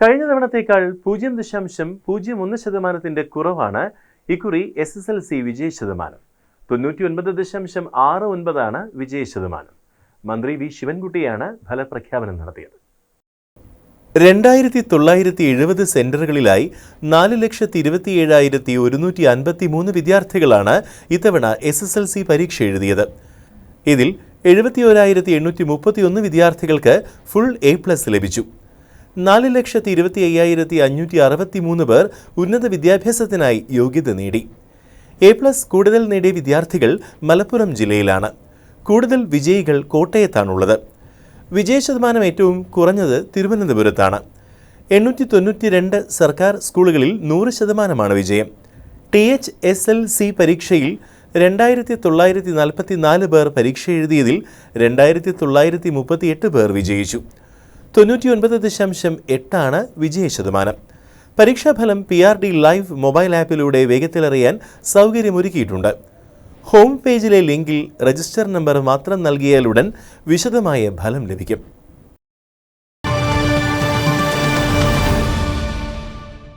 കഴിഞ്ഞ തവണത്തേക്കാൾ പൂജ്യം ദശാംശം പൂജ്യം ഒന്ന് ശതമാനത്തിന്റെ കുറവാണ് ഇക്കുറി എസ് എസ് എൽ സി വിജയ ശതമാനം. തൊണ്ണൂറ്റി ഒൻപത് ദശാംശം ആറ് ഒൻപതാണ് വിജയ ശതമാനം. മന്ത്രി വി ശിവൻകുട്ടിയാണ് ഫലപ്രഖ്യാപനം നടത്തിയത്. രണ്ടായിരത്തി തൊള്ളായിരത്തി എഴുപത് സെന്ററുകളിലായി നാല് ലക്ഷത്തി ഇരുപത്തി ഏഴായിരത്തി ഒരുന്നൂറ്റി അൻപത്തി മൂന്ന് വിദ്യാർത്ഥികളാണ് ഇത്തവണ എസ് എസ് എൽ സി പരീക്ഷ എഴുതിയത്. ഇതിൽ എഴുപത്തി ഓരായിരത്തി എണ്ണൂറ്റി മുപ്പത്തിയൊന്ന് വിദ്യാർത്ഥികൾക്ക് ഫുൾ എ പ്ലസ് ലഭിച്ചു. നാല് ലക്ഷത്തി ഇരുപത്തി അയ്യായിരത്തി അഞ്ഞൂറ്റി അറുപത്തി മൂന്ന് പേർ ഉന്നത വിദ്യാഭ്യാസത്തിനായി യോഗ്യത നേടി. എ പ്ലസ് കൂടുതൽ നേടിയ വിദ്യാർത്ഥികൾ മലപ്പുറം ജില്ലയിലാണ്. കൂടുതൽ വിജയികൾ കോട്ടയത്താണുള്ളത്. വിജയ ശതമാനം ഏറ്റവും കുറഞ്ഞത് തിരുവനന്തപുരത്താണ്. എണ്ണൂറ്റി തൊണ്ണൂറ്റി രണ്ട് സർക്കാർ സ്കൂളുകളിൽ നൂറ് ശതമാനമാണ് വിജയം. T H S L C പരീക്ഷയിൽ രണ്ടായിരത്തി തൊള്ളായിരത്തി നാൽപ്പത്തി നാല് പേർ പരീക്ഷ എഴുതിയതിൽ രണ്ടായിരത്തി തൊള്ളായിരത്തി മുപ്പത്തി എട്ട് പേർ വിജയിച്ചു. തൊണ്ണൂറ്റി ഒൻപത് ദശാംശം എട്ടാണ് വിജയ ശതമാനം. പരീക്ഷാഫലം P R D live mobile ആപ്പിലൂടെ വേഗത്തിലറിയാൻ സൗകര്യമൊരുക്കിയിട്ടുണ്ട്. ഹോം പേജിലെ ലിങ്കിൽ രജിസ്റ്റർ നമ്പർ മാത്രം നൽകിയാലുടൻ വിശദമായ ഫലം ലഭിക്കും.